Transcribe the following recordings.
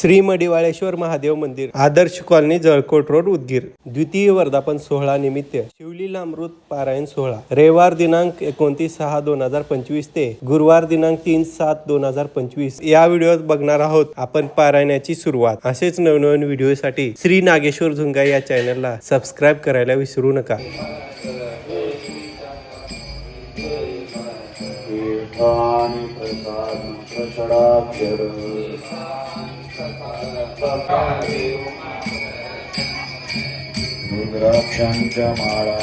श्री मडिवाळेश्वर महादेव मंदिर Adarsh colony Jalkot road Udgir द्वितीय वर्धापन सोहळा निमित्त शिवलीला अमृत पारायण सोहळा रविवार दिनांक एकोणतीस सहा दोन हजार पंचवीस ते गुरुवार दिनांक तीन सात दोन हजार पंचवीस या व्हिडिओत बघणार आहोत आपण पारायणाची सुरुवात असेच नवनवीन व्हिडिओसाठी श्री नागेश्वर झुंगा या चॅनलला सबस्क्राईब करायला विसरू नका रुद्राक्षं माला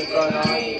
Adonai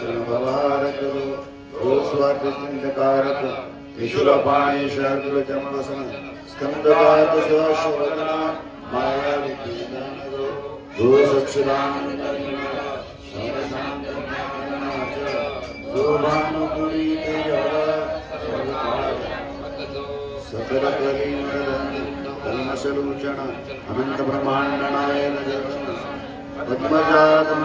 స్వయంభవారకుడు గోస్వార్థకారకు విశ్వపాణి శాఖలు చమలసన స్కందకారక శివశోధన మాయా విజ్ఞానరు గోసక్షురానంద సకల అనంత బ్రహ్మాండనాయ పద్మజాతమ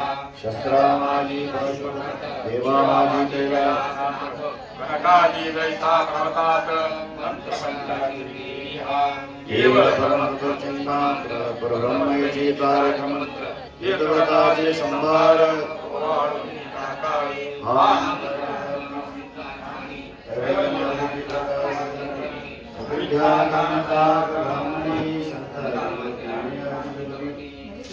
शस्त्राणादि देवानादि देवा कनकादि दैता प्रवतात् केवल परमत्र चिन्मात्र परब्रह्मयति तारकमन्त्र यद्वताजे संभार विद्याकान्ता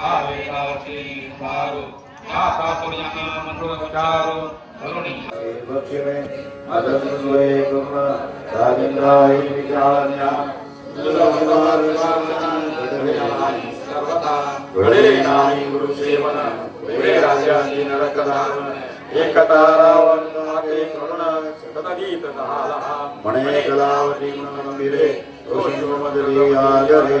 ಮಣೆ ಕಲಾವತಿ ಮಂದಿರೆ ಋಷಿ ಮಧುರಿಯಾಗರೆ